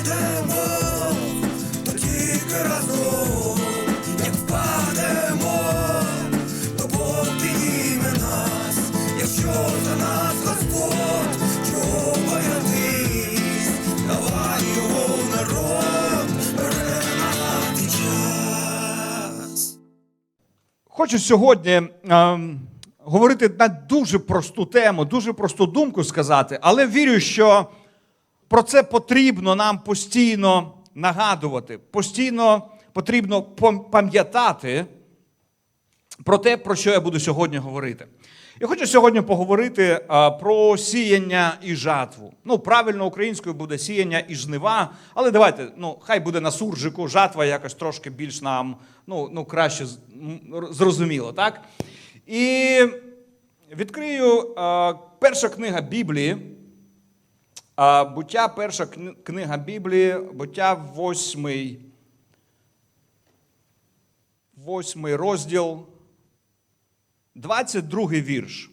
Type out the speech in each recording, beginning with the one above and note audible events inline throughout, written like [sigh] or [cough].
йдемо, то тільки разом, як впадемо, то Бог нас, якщо за нас Господь, чого боятись, давай його в народ, перемагати час. Хочу сьогодні ем, говорити на дуже просту тему, дуже просту думку сказати, але вірю, що про це потрібно нам постійно нагадувати, постійно потрібно пам'ятати про те, про що я буду сьогодні говорити. Я хочу сьогодні поговорити про сіяння і жатву. Ну, правильно українською буде сіяння і жнива, але давайте, ну, хай буде на суржику, жатва якось трошки більш нам ну, ну, краще зрозуміло, так? І відкрию перша книга Біблії. Буття, перша книга Біблії, буття восьмий, восьмий розділ, 22 вірш.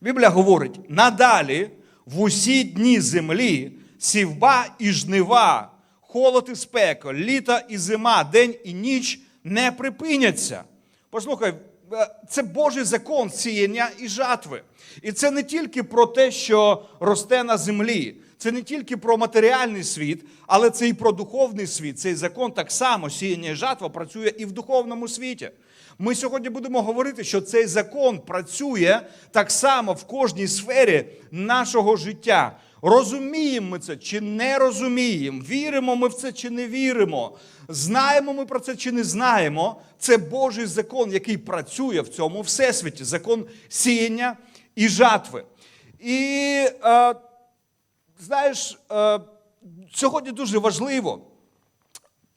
Біблія говорить: надалі в усі дні землі сівба і жнива, холод і спека, літо і зима, день і ніч не припиняться. Послухай, е, це Божий закон сіяння і жатви. І це не тільки про те, що росте на землі. Це не тільки про матеріальний світ, але це і про духовний світ. Цей закон так само сіяння і жатва працює і в духовному світі. Ми сьогодні будемо говорити, що цей закон працює так само в кожній сфері нашого життя. Розуміємо ми це чи не розуміємо, віримо ми в це чи не віримо, знаємо ми про це чи не знаємо. Це Божий закон, який працює в цьому всесвіті, закон сіяння і жатви. І е, знаєш, е, сьогодні дуже важливо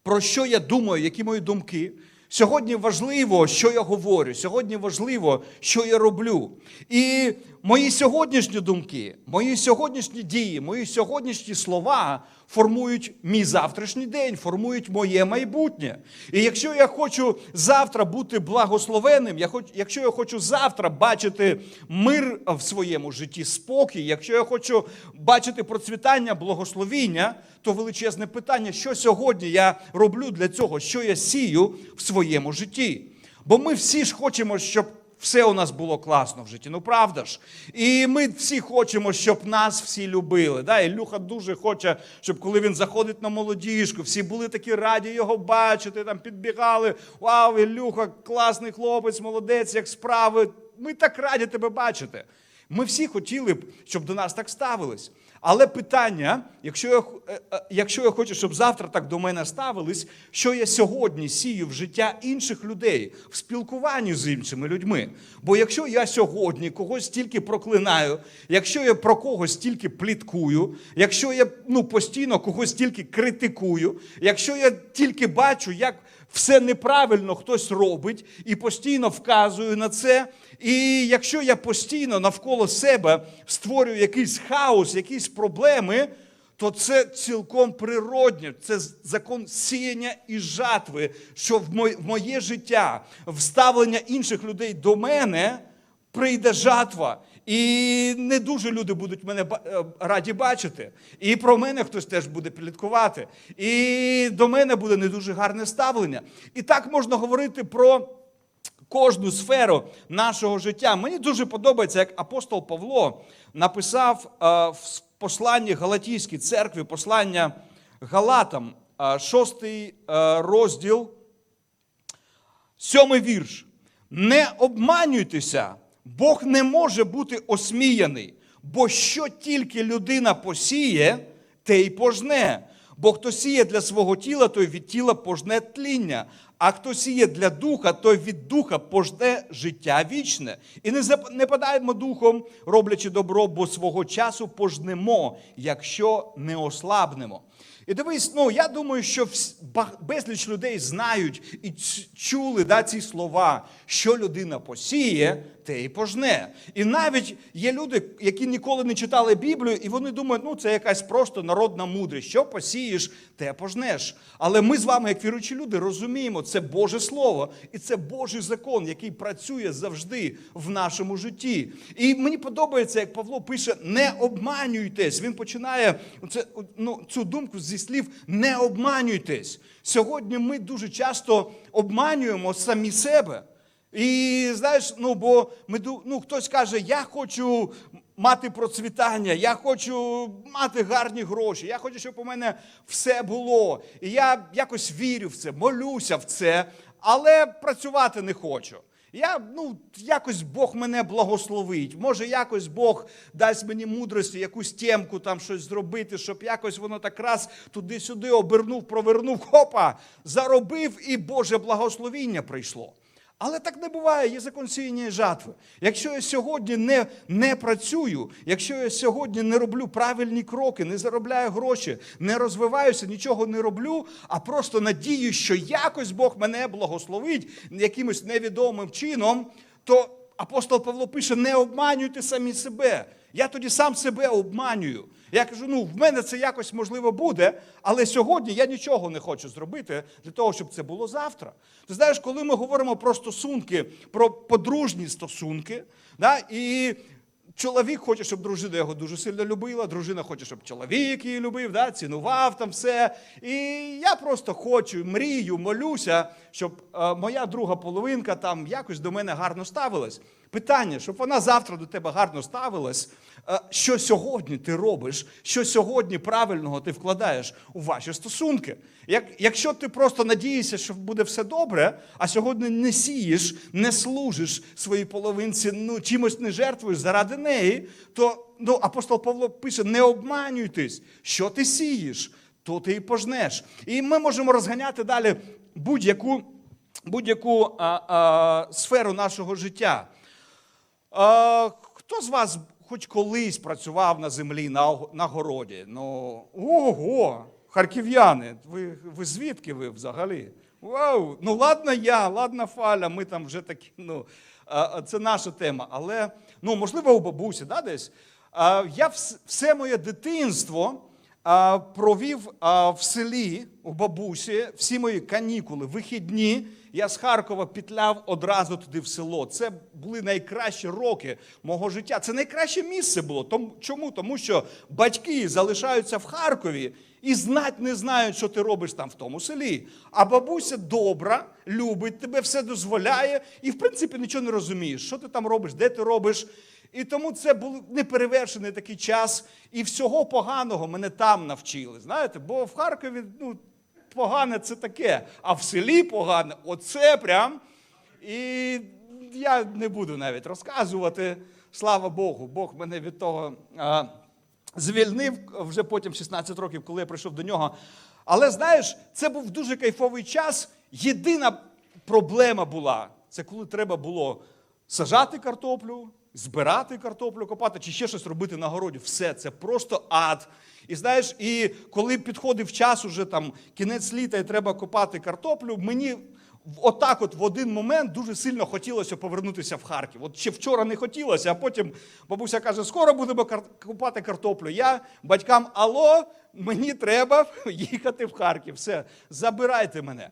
про що я думаю, які мої думки. Сьогодні важливо, що я говорю. Сьогодні важливо, що я роблю. І мої сьогоднішні думки, мої сьогоднішні дії, мої сьогоднішні слова формують мій завтрашній день, формують моє майбутнє. І якщо я хочу завтра бути благословенним, я хоч, якщо я хочу завтра бачити мир в своєму житті, спокій, якщо я хочу бачити процвітання, благословіння, то величезне питання, що сьогодні я роблю для цього, що я сію в своєму житті. Бо ми всі ж хочемо, щоб все у нас було класно в житті, ну правда ж? І ми всі хочемо, щоб нас всі любили. Да? Ілюха дуже хоче, щоб коли він заходить на молодіжку, всі були такі раді його бачити, там підбігали. Вау, Ілюха, класний хлопець, молодець, як справи. Ми так раді тебе бачити. Ми всі хотіли б, щоб до нас так ставились. Але питання, якщо я, е, е, якщо я хочу, щоб завтра так до мене ставились, що я сьогодні сію в життя інших людей, в спілкуванні з іншими людьми. Бо якщо я сьогодні когось тільки проклинаю, якщо я про когось тільки пліткую, якщо я ну, постійно когось тільки критикую, якщо я тільки бачу, як все неправильно хтось робить і постійно вказую на це. І якщо я постійно навколо себе створюю якийсь хаос, якісь проблеми, то це цілком природньо. Це закон сіяння і жатви, що в моє, життя, в ставлення інших людей до мене прийде жатва. І не дуже люди будуть мене е, раді бачити. І про мене хтось теж буде пліткувати. І до мене буде не дуже гарне ставлення. І так можна говорити про кожну сферу нашого життя. Мені дуже подобається, як апостол Павло написав е, в посланні Галатійській церкві, послання Галатам, е, шостий розділ, Сьомий вірш. Не обманюйтеся, Бог не може бути осміяний, бо що тільки людина посіє, те й пожне. Бо хто сіє для свого тіла, той від тіла пожне тління, а хто сіє для духа, той від духа пожне життя вічне. І не падаємо духом, роблячи добро, бо свого часу пожнемо, якщо не ослабнемо. І дивись, ну я думаю, що безліч людей знають і чули да, ці слова, що людина посіє, те і пожне. І навіть є люди, які ніколи не читали Біблію, і вони думають, ну це якась просто народна мудрість. Що посієш, те пожнеш. Але ми з вами, як віруючі люди, розуміємо, це Боже Слово, і це Божий закон, який працює завжди в нашому житті. І мені подобається, як Павло пише: не обманюйтесь. Він починає це, ну, цю думку зі слів не обманюйтесь. Сьогодні ми дуже часто обманюємо самі себе. І знаєш, ну бо ми ну, хтось каже, я хочу мати процвітання, я хочу мати гарні гроші, я хочу, щоб у мене все було. І я якось вірю в це, молюся в це, але працювати не хочу. Я, ну, якось Бог мене благословить. Може, якось Бог дасть мені мудрості, якусь тємку там щось зробити, щоб якось воно так раз туди-сюди обернув, провернув, хопа, заробив, і Боже благословіння прийшло. Але так не буває, є закон сіяння і жатви. Якщо я сьогодні не, не працюю, якщо я сьогодні не роблю правильні кроки, не заробляю гроші, не розвиваюся, нічого не роблю, а просто надію, що якось Бог мене благословить якимось невідомим чином, то апостол Павло пише: не обманюйте самі себе. Я тоді сам себе обманюю. Я кажу, ну в мене це якось можливо буде, але сьогодні я нічого не хочу зробити для того, щоб це було завтра. Ти знаєш, коли ми говоримо про стосунки, про подружні стосунки, да, і чоловік хоче, щоб дружина його дуже сильно любила, дружина хоче, щоб чоловік її любив, да, цінував там все. І я просто хочу, мрію, молюся, щоб е, моя друга половинка там якось до мене гарно ставилась. Питання, щоб вона завтра до тебе гарно ставилась, е, що сьогодні ти робиш, що сьогодні правильного ти вкладаєш у ваші стосунки. Як, якщо ти просто надієшся, що буде все добре, а сьогодні не сієш, не служиш своїй половинці, ну чимось не жертвуєш заради неї, то ну, апостол Павло пише: не обманюйтесь, що ти сієш, то ти і пожнеш. І ми можемо розганяти далі будь-яку будь-яку сферу нашого життя. А, хто з вас хоч колись працював на землі, на, на городі? Ну, ого, харків'яни, ви, ви звідки ви взагалі? Вау! Ну, ладно, я, ладно, Фаля, ми там вже такі, ну, а, а, це наша тема. Але, ну, можливо, у бабусі, да, десь. Я все моє дитинство провів в селі у бабусі всі мої канікули, вихідні. Я з Харкова петляв одразу туди в село. Це були найкращі роки мого життя. Це найкраще місце було. Чому? Тому що батьки залишаються в Харкові і знать не знають, що ти робиш там в тому селі. А бабуся добра, любить тебе, все дозволяє, і в принципі нічого не розумієш, що ти там робиш, де ти робиш. І тому це був неперевершений такий час, і всього поганого мене там навчили. Знаєте, бо в Харкові ну, погане це таке, а в селі погане оце прям. І я не буду навіть розказувати. Слава Богу, Бог мене від того а, звільнив вже потім 16 років, коли я прийшов до нього. Але знаєш, це був дуже кайфовий час. Єдина проблема була це коли треба було сажати картоплю, збирати картоплю, копати чи ще щось робити на городі. Все це просто ад. І знаєш, і коли підходив час, уже там кінець літа і треба копати картоплю, мені. Отак, от в один момент дуже сильно хотілося повернутися в Харків. От ще вчора не хотілося, а потім бабуся каже: скоро будемо купати картоплю. Я батькам, алло, мені треба [laughs] їхати в Харків. Все, забирайте мене.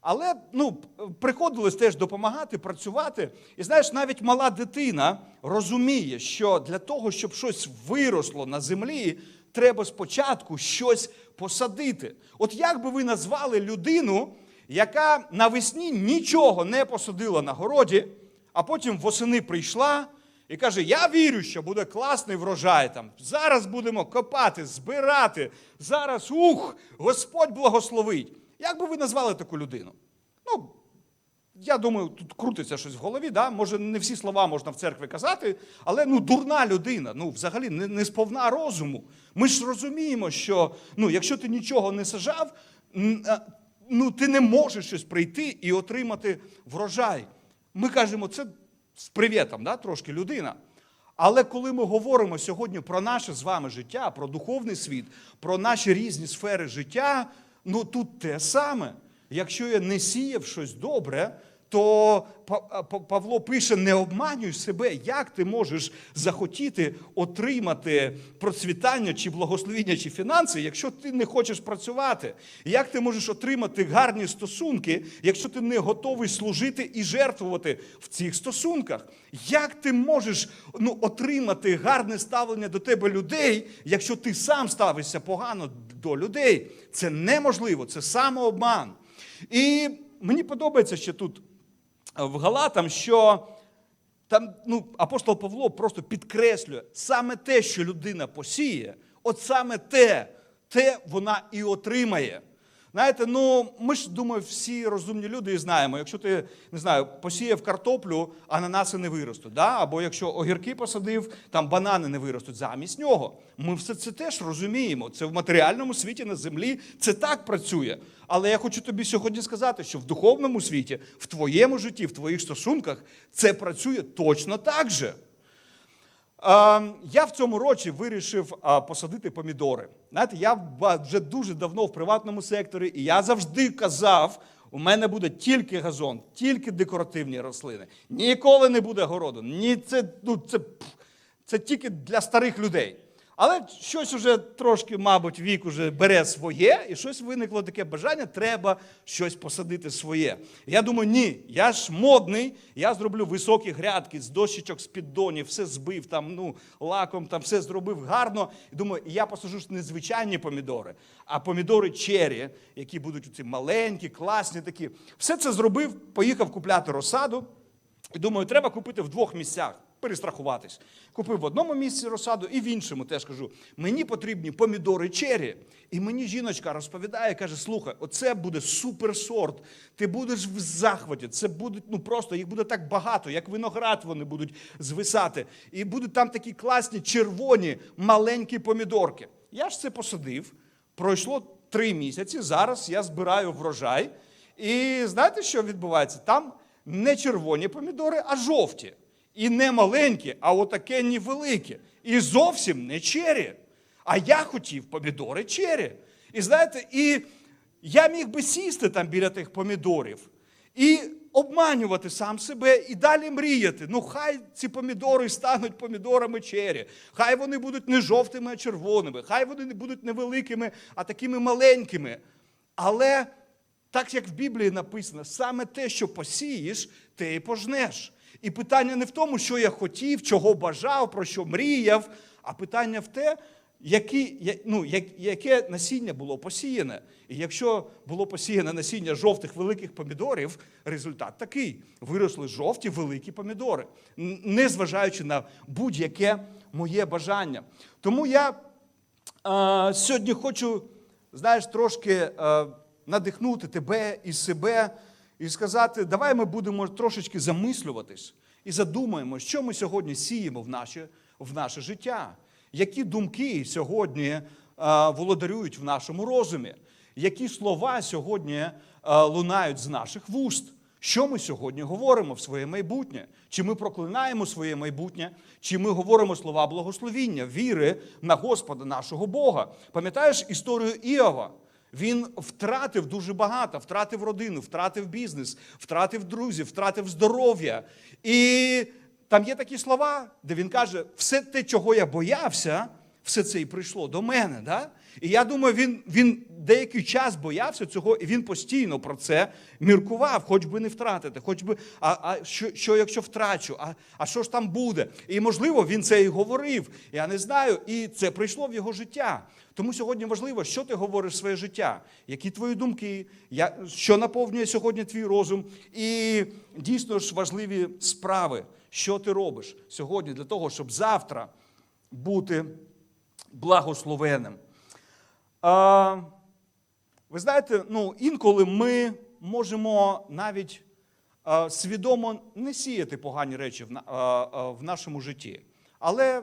Але ну, приходилось теж допомагати, працювати. І знаєш, навіть мала дитина розуміє, що для того, щоб щось виросло на землі, треба спочатку щось посадити. От як би ви назвали людину, яка навесні нічого не посадила на городі, а потім восени прийшла і каже: Я вірю, що буде класний врожай. Там зараз будемо копати, збирати. Зараз ух, Господь благословить. Як би ви назвали таку людину? Ну, я думаю, тут крутиться щось в голові. Да? Може, не всі слова можна в церкві казати, але ну, дурна людина, ну, взагалі не, не сповна розуму. Ми ж розуміємо, що ну, якщо ти нічого не сажав, ну, ти не можеш щось прийти і отримати врожай. Ми кажемо, це з привітом, да, трошки людина. Але коли ми говоримо сьогодні про наше з вами життя, про духовний світ, про наші різні сфери життя, ну тут те саме. Якщо я не сіяв щось добре, то Павло пише: не обманюй себе, як ти можеш захотіти отримати процвітання чи благословіння, чи фінанси, якщо ти не хочеш працювати? Як ти можеш отримати гарні стосунки, якщо ти не готовий служити і жертвувати в цих стосунках? Як ти можеш ну, отримати гарне ставлення до тебе людей, якщо ти сам ставишся погано до людей? Це неможливо, це самообман. І мені подобається ще тут в Галатам, що там ну, апостол Павло просто підкреслює саме те, що людина посіє, от саме те, те вона і отримає. Знаєте, ну ми ж думаю, всі розумні люди і знаємо, якщо ти не знаю, посіяв картоплю, ананаси не виростуть. Да? Або якщо огірки посадив, там банани не виростуть замість нього. Ми все це теж розуміємо. Це в матеріальному світі на землі це так працює. Але я хочу тобі сьогодні сказати, що в духовному світі, в твоєму житті, в твоїх стосунках це працює точно так же. Е, Я в цьому році вирішив посадити помідори. Знаєте, я вже дуже давно в приватному секторі, і я завжди казав, у мене буде тільки газон, тільки декоративні рослини. Ніколи не буде городу. Ні, це, ну, це, це тільки для старих людей. Але щось уже трошки, мабуть, вік уже бере своє, і щось виникло таке бажання, треба щось посадити своє. Я думаю, ні, я ж модний, я зроблю високі грядки з дощечок, з піддонів, все збив там, ну, лаком, там все зробив гарно. І думаю, я посажу ж не звичайні помідори, а помідори чері, які будуть ці маленькі, класні такі. Все це зробив, поїхав купляти розсаду. І думаю, треба купити в двох місцях, перестрахуватись. Купив в одному місці розсаду і в іншому теж кажу: мені потрібні помідори чері. І мені жіночка розповідає, каже: слухай, оце буде суперсорт. Ти будеш в захваті. Це будуть ну просто їх буде так багато, як виноград вони будуть звисати. І будуть там такі класні червоні маленькі помідорки. Я ж це посадив. Пройшло три місяці. Зараз я збираю врожай. І знаєте, що відбувається? Там не червоні помідори, а жовті. І не маленькі, а отакенні великі. І зовсім не чері. А я хотів помідори чері. І знаєте, і я міг би сісти там біля тих помідорів і обманювати сам себе і далі мріяти. Ну, хай ці помідори стануть помідорами чері. Хай вони будуть не жовтими, а червоними. Хай вони не будуть невеликими, а такими маленькими. Але так як в Біблії написано, саме те, що посієш, те і пожнеш. І питання не в тому, що я хотів, чого бажав, про що мріяв, а питання в те, які, ну, яке насіння було посіяне. І якщо було посіяне насіння жовтих великих помідорів, результат такий: виросли жовті великі помідори, незважаючи на будь-яке моє бажання. Тому я е, сьогодні хочу, знаєш, трошки е, надихнути тебе і себе і сказати, давай ми будемо трошечки замислюватись і задумаємо, що ми сьогодні сіємо в наше, в наше життя, які думки сьогодні е, володарюють в нашому розумі, які слова сьогодні е, лунають з наших вуст. Що ми сьогодні говоримо в своє майбутнє? Чи ми проклинаємо своє майбутнє, чи ми говоримо слова благословіння, віри на Господа нашого Бога? Пам'ятаєш історію Іова? Він втратив дуже багато, втратив родину, втратив бізнес, втратив друзів, втратив здоров'я. І там є такі слова, де він каже: все те, чого я боявся, все це і прийшло до мене. Да? І я думаю, він, він деякий час боявся цього, і він постійно про це міркував, хоч би не втратити, хоч би, а, а що, що якщо втрачу, а, а що ж там буде? І можливо, він це і говорив. Я не знаю, і це прийшло в його життя. Тому сьогодні важливо, що ти говориш в своє життя, які твої думки, я- що наповнює сьогодні твій розум, і дійсно ж важливі справи, що ти робиш сьогодні для того, щоб завтра бути благословенним. А, ви знаєте, ну, інколи ми можемо навіть а, свідомо не сіяти погані речі в, а, а, в нашому житті. Але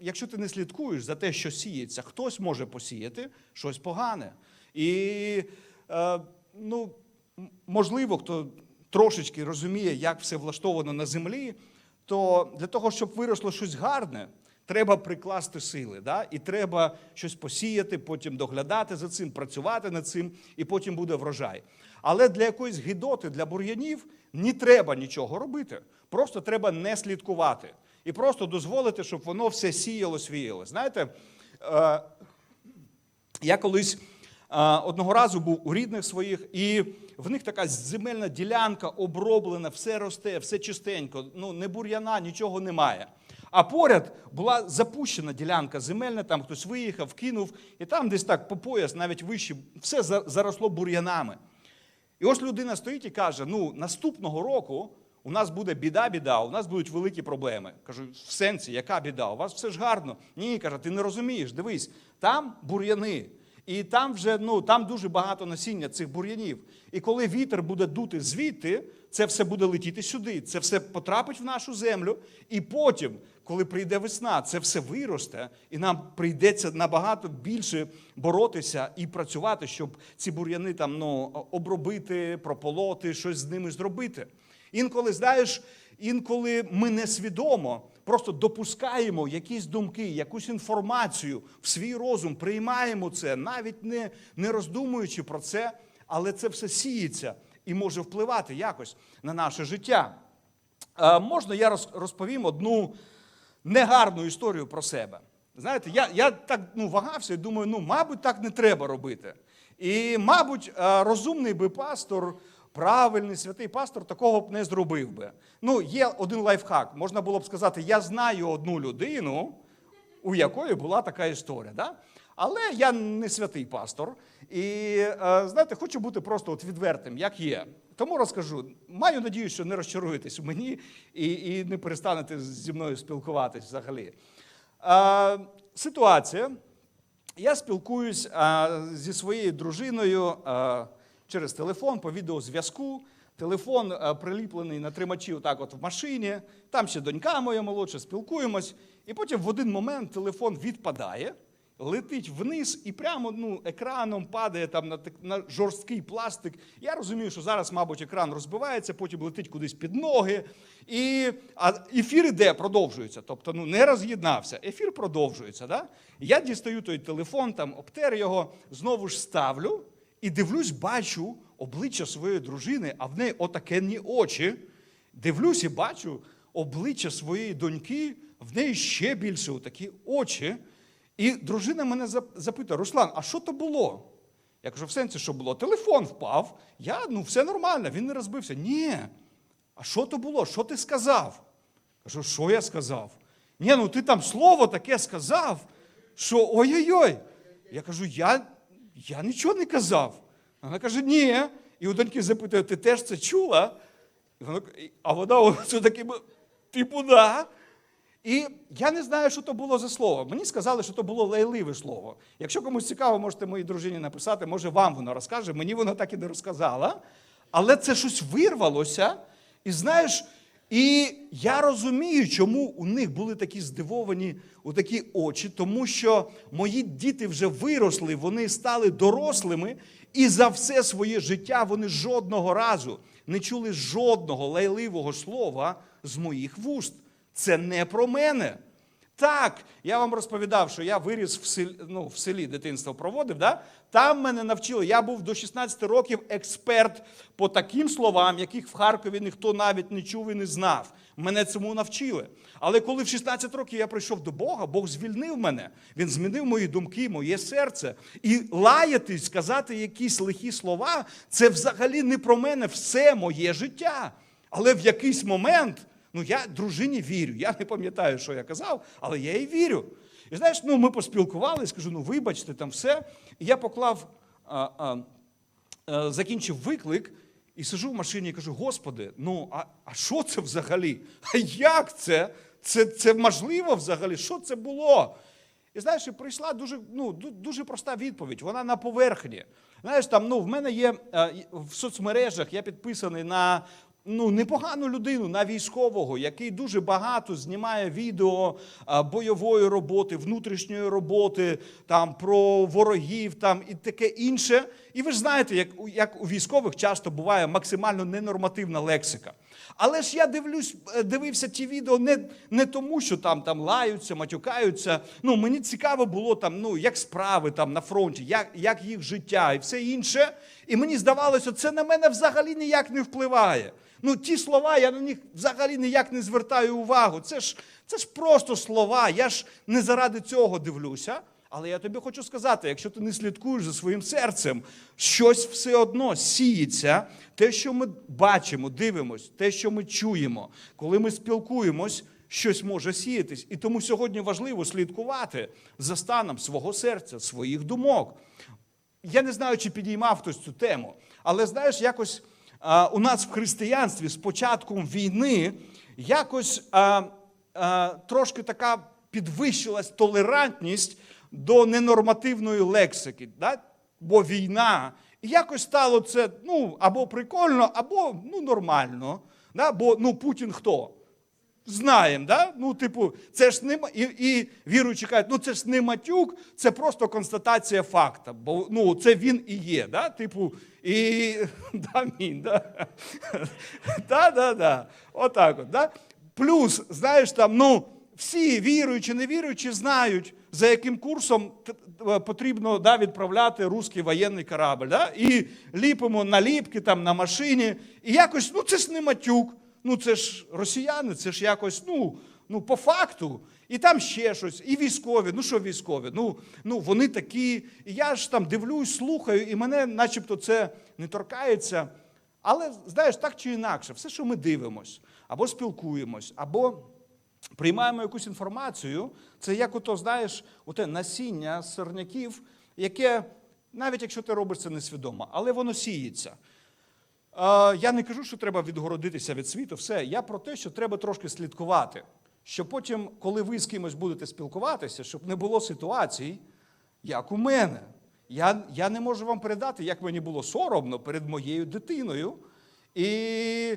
якщо ти не слідкуєш за те, що сіється, хтось може посіяти щось погане. І е, ну, можливо, хто трошечки розуміє, як все влаштовано на землі, то для того, щоб виросло щось гарне, треба прикласти сили, да? і треба щось посіяти, потім доглядати за цим, працювати над цим, і потім буде врожай. Але для якоїсь гидоти, для бур'янів не треба нічого робити. Просто треба не слідкувати. І просто дозволити, щоб воно все сіяло, свіяло. Знаєте, е, я колись а, одного разу був у рідних своїх, і в них така земельна ділянка оброблена, все росте, все чистенько, ну не бур'яна, нічого немає. А поряд була запущена ділянка земельна, там хтось виїхав, кинув, і там десь так по пояс, навіть вище, все заросло бур'янами. І ось людина стоїть і каже: ну, наступного року у нас буде біда-біда, у нас будуть великі проблеми. Кажу, в сенсі, яка біда? У вас все ж гарно. Ні, каже, ти не розумієш, дивись, там бур'яни. І там вже ну, там дуже багато насіння цих бур'янів. І коли вітер буде дути звідти, це все буде летіти сюди, це все потрапить в нашу землю. І потім, коли прийде весна, це все виросте, і нам прийдеться набагато більше боротися і працювати, щоб ці бур'яни там ну, обробити, прополоти, щось з ними зробити. Інколи, знаєш, інколи ми несвідомо просто допускаємо якісь думки, якусь інформацію в свій розум, приймаємо це, навіть не, не роздумуючи про це, але це все сіється і може впливати якось на наше життя. Е, можна я розповім одну негарну історію про себе. Знаєте, я, я так ну, вагався і думаю, ну, мабуть, так не треба робити. І, мабуть, е, розумний би пастор, правильний святий пастор такого б не зробив би. Ну, є один лайфхак. Можна було б сказати, я знаю одну людину, у якої була така історія. Да? Але я не святий пастор. І е, знаєте, хочу бути просто от відвертим, як є. Тому розкажу. Маю надію, що не розчаруєтесь у мені і, і не перестанете зі мною спілкуватись взагалі. Е, ситуація. Я спілкуюсь а, зі своєю дружиною а, через телефон по відеозв'язку. Телефон а, приліплений на тримачі отак от в машині. Там ще донька моя молодша, спілкуємось. І потім в один момент телефон відпадає, летить вниз і прямо ну, екраном падає там на, на жорсткий пластик. Я розумію, що зараз, мабуть, екран розбивається, потім летить кудись під ноги. І а ефір іде, продовжується. Тобто ну, не роз'єднався. Ефір продовжується. Да? Я дістаю той телефон, там обтер його, знову ж ставлю і дивлюсь, бачу обличчя своєї дружини, а в неї отакенні очі. Дивлюсь і бачу обличчя своєї доньки, в неї ще більше отакі очі. І дружина мене зап- запитує: Руслан, а що то було? Я кажу, в сенсі, що було? Телефон впав. Я, ну, все нормально, він не розбився. Ні. А що то було? Що ти сказав? Кажу, що я сказав? Ні, ну ти там слово таке сказав, що ой-ой-ой. Я кажу, я, я нічого не казав. Вона каже, ні. І у доньки запитує, ти теж це чула? А вона [laughs] це таким, типу, да. І я не знаю, що то було за слово. Мені сказали, що то було лайливе слово. Якщо комусь цікаво, можете моїй дружині написати, може вам воно розкаже. Мені воно так і не розказала. Але це щось вирвалося. І знаєш, і я розумію, чому у них були такі здивовані такі очі, тому що мої діти вже виросли, вони стали дорослими, і за все своє життя вони жодного разу не чули жодного лайливого слова з моїх вуст. Це не про мене. Так, я вам розповідав, що я виріс в селі, ну, в селі дитинство проводив. Да? Там мене навчили. Я був до 16 років експерт по таким словам, яких в Харкові ніхто навіть не чув і не знав. Мене цьому навчили. Але коли в 16 років я прийшов до Бога, Бог звільнив мене. Він змінив мої думки, моє серце. І лаятись, сказати якісь лихі слова, це взагалі не про мене все моє життя. Але в якийсь момент. Ну, я дружині вірю. Я не пам'ятаю, що я казав, але я їй вірю. І знаєш, ну ми поспілкувалися, кажу, ну вибачте, там все. І я поклав, а, а, а, закінчив виклик і сижу в машині і кажу: Господи, ну а, а що це взагалі? А як це? Це, це можливо взагалі? Що це було? І знаєш, і прийшла дуже, ну, дуже проста відповідь. Вона на поверхні. Знаєш, там ну, в мене є е, в соцмережах, я підписаний на ну, непогану людину на військового, який дуже багато знімає відео бойової роботи, внутрішньої роботи, там про ворогів там і таке інше. І ви ж знаєте, як, як у військових часто буває максимально ненормативна лексика. Але ж я дивлюсь, е, дивився ті відео не, не тому, що там, там лаються, матюкаються. Ну, мені цікаво було там, ну, як справи там на фронті, як, як їх життя і все інше. І мені здавалося, це на мене взагалі ніяк не впливає. Ну, ті слова, я на них взагалі ніяк не звертаю увагу. Це ж, це ж просто слова. Я ж не заради цього дивлюся. Але я тобі хочу сказати: якщо ти не слідкуєш за своїм серцем, щось все одно сіється, те, що ми бачимо, дивимось, те, що ми чуємо, коли ми спілкуємось, щось може сіятись. І тому сьогодні важливо слідкувати за станом свого серця, своїх думок. Я не знаю, чи підіймав хтось цю тему, але знаєш, якось а, у нас в християнстві з початком війни якось а, а, трошки така підвищилась толерантність до ненормативної лексики. Да? Бо війна. І якось стало це ну, або прикольно, або ну, нормально. Да? Бо ну, Путін хто? Знаємо, да? Ну, типу, це ж не і, і віруючі кажуть, ну це ж не матюк, це просто констатація факта. Бо ну, це він і є. Да? Типу, і [laughs] да, мін, да. [laughs] да, да, да. Отак от, да? Плюс, знаєш, там, ну, всі віруючі, не віруючі, знають, за яким курсом т- потрібно да, відправляти русський воєнний корабль. Да? І ліпимо наліпки там на машині. І якось, ну це ж не матюк. Ну це ж росіяни, це ж якось, ну, ну по факту. І там ще щось, і військові. Ну що військові? Ну, ну вони такі. І я ж там дивлюсь, слухаю, і мене начебто це не торкається. Але знаєш, так чи інакше, все, що ми дивимось, або спілкуємось, або приймаємо якусь інформацію, це як ото, знаєш, оте насіння сорняків, яке, навіть якщо ти робиш це несвідомо, але воно сіється. Я не кажу, що треба відгородитися від світу, все. Я про те, що треба трошки слідкувати. Щоб потім, коли ви з кимось будете спілкуватися, щоб не було ситуацій, як у мене. Я, я не можу вам передати, як мені було соромно перед моєю дитиною. І,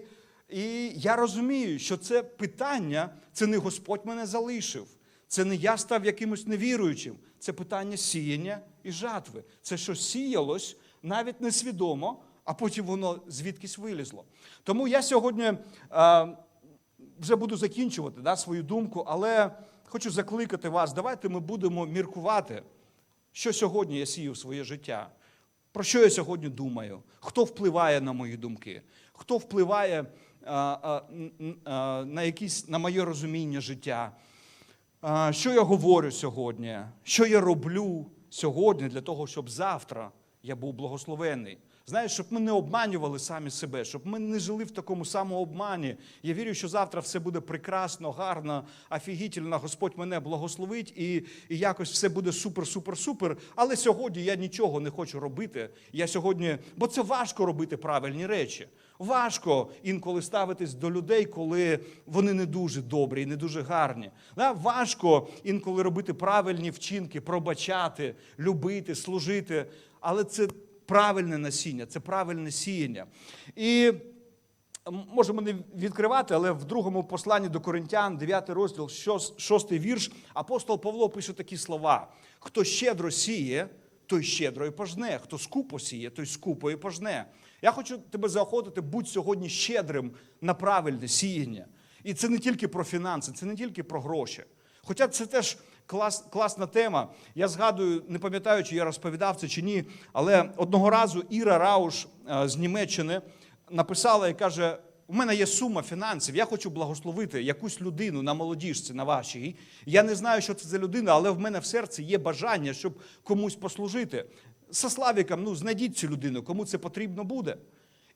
і я розумію, що це питання, це не Господь мене залишив. Це не я став якимось невіруючим. Це питання сіяння і жатви. Це що сіялось навіть несвідомо, а потім воно звідкись вилізло. Тому я сьогодні е, вже буду закінчувати да, свою думку, але хочу закликати вас. Давайте ми будемо міркувати, що сьогодні я сію в своє життя. Про що я сьогодні думаю? Хто впливає на мої думки? Хто впливає а, а, а, на якісь на моє розуміння життя? Що я говорю сьогодні? Що я роблю сьогодні для того, щоб завтра я був благословений? Знаєш, щоб ми не обманювали самі себе, щоб ми не жили в такому самообмані. Я вірю, що завтра все буде прекрасно, гарно, офігітельно, Господь мене благословить і, і якось все буде супер, супер, супер. Але сьогодні я нічого не хочу робити. Я сьогодні, бо це важко робити правильні речі. Важко інколи ставитись до людей, коли вони не дуже добрі і не дуже гарні. Важко інколи робити правильні вчинки, пробачати, любити, служити. Але це правильне насіння, це правильне сіяння. І можемо не відкривати, але в другому посланні до Коринтян, 9 розділ, 6 вірш, апостол Павло пише такі слова: хто щедро сіє, той щедро і пожне. Хто скупо сіє, той скупо і пожне. Я хочу тебе заохотити, будь сьогодні щедрим на правильне сіяння. І це не тільки про фінанси, це не тільки про гроші. Хоча це теж клас, класна тема. Я згадую, не пам'ятаю, чи я розповідав це чи ні, але одного разу Іра Рауш е, з Німеччини написала і каже: у мене є сума фінансів, я хочу благословити якусь людину на молодіжці, на вашій. Я не знаю, що це за людина, але в мене в серці є бажання, щоб комусь послужити. Со Славіком, ну знайдіть цю людину, кому це потрібно буде.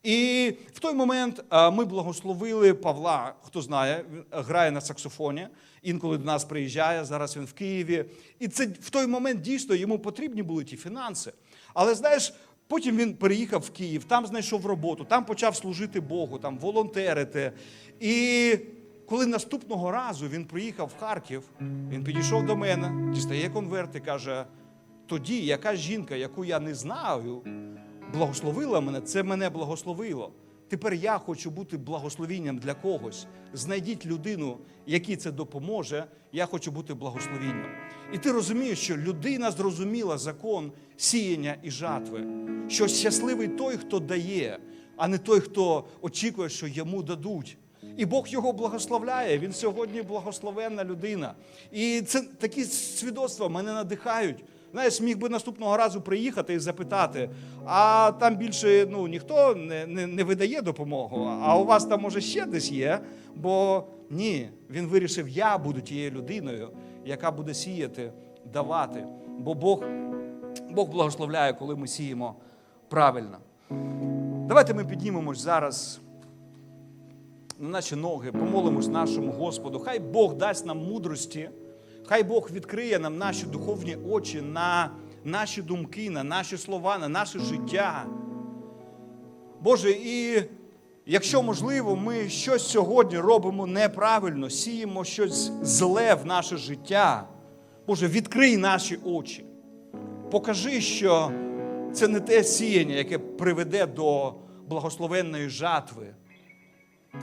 І в той момент ми благословили Павла, хто знає, він грає на саксофоні, інколи до нас приїжджає, зараз він в Києві. І це в той момент дійсно йому потрібні були ті фінанси. Але знаєш, потім він переїхав в Київ, там знайшов роботу, там почав служити Богу, там волонтерити. І коли наступного разу він приїхав в Харків, він підійшов до мене, дістає конверт і каже: тоді яка жінка, яку я не знаю, благословила мене, це мене благословило. Тепер я хочу бути благословінням для когось. Знайдіть людину, якій це допоможе. Я хочу бути благословінням. І ти розумієш, що людина зрозуміла закон сіяння і жатви, що щасливий той, хто дає, а не той, хто очікує, що йому дадуть. І Бог його благословляє. Він сьогодні благословенна людина. І це такі свідоцтва мене надихають. Знаєш, міг би наступного разу приїхати і запитати, а там більше ну, ніхто не, не, не видає допомогу, а у вас там може ще десь є. Бо ні, він вирішив, я буду тією людиною, яка буде сіяти, давати. Бо Бог, Бог благословляє, коли ми сіємо правильно. Давайте ми піднімемось зараз на наші ноги, помолимось нашому Господу. Хай Бог дасть нам мудрості, хай Бог відкриє нам наші духовні очі на наші думки, на наші слова, на наше життя. Боже, і якщо можливо, ми щось сьогодні робимо неправильно, сіємо щось зле в наше життя. Боже, відкрий наші очі. Покажи, що це не те сіяння, яке приведе до благословенної жатви.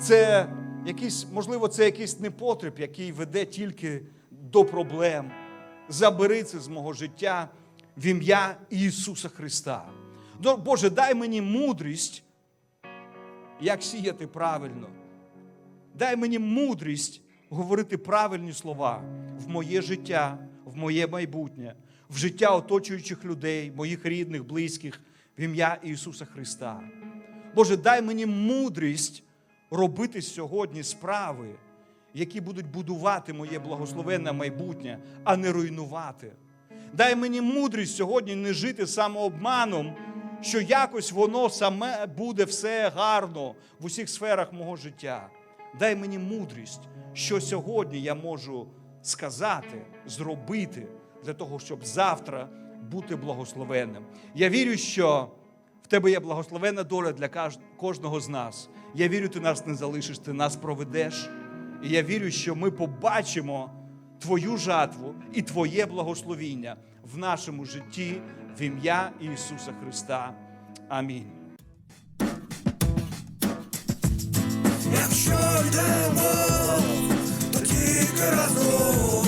Це якийсь, можливо, це якийсь непотріб, який веде тільки до проблем. Забери це з мого життя в ім'я Ісуса Христа. Боже, дай мені мудрість, як сіяти правильно. Дай мені мудрість говорити правильні слова в моє життя, в моє майбутнє, в життя оточуючих людей, моїх рідних, близьких, в ім'я Ісуса Христа. Боже, дай мені мудрість робити сьогодні справи, які будуть будувати моє благословенне майбутнє, а не руйнувати. Дай мені мудрість сьогодні не жити самообманом, що якось воно саме буде все гарно в усіх сферах мого життя. Дай мені мудрість, що сьогодні я можу сказати, зробити для того, щоб завтра бути благословенним. Я вірю, що в тебе є благословенна доля для кожного з нас. Я вірю, ти нас не залишиш, ти нас проведеш. І я вірю, що ми побачимо Твою жатву і Твоє благословіння в нашому житті в ім'я Ісуса Христа. Амінь. Якщо йдемо, то тільки разом.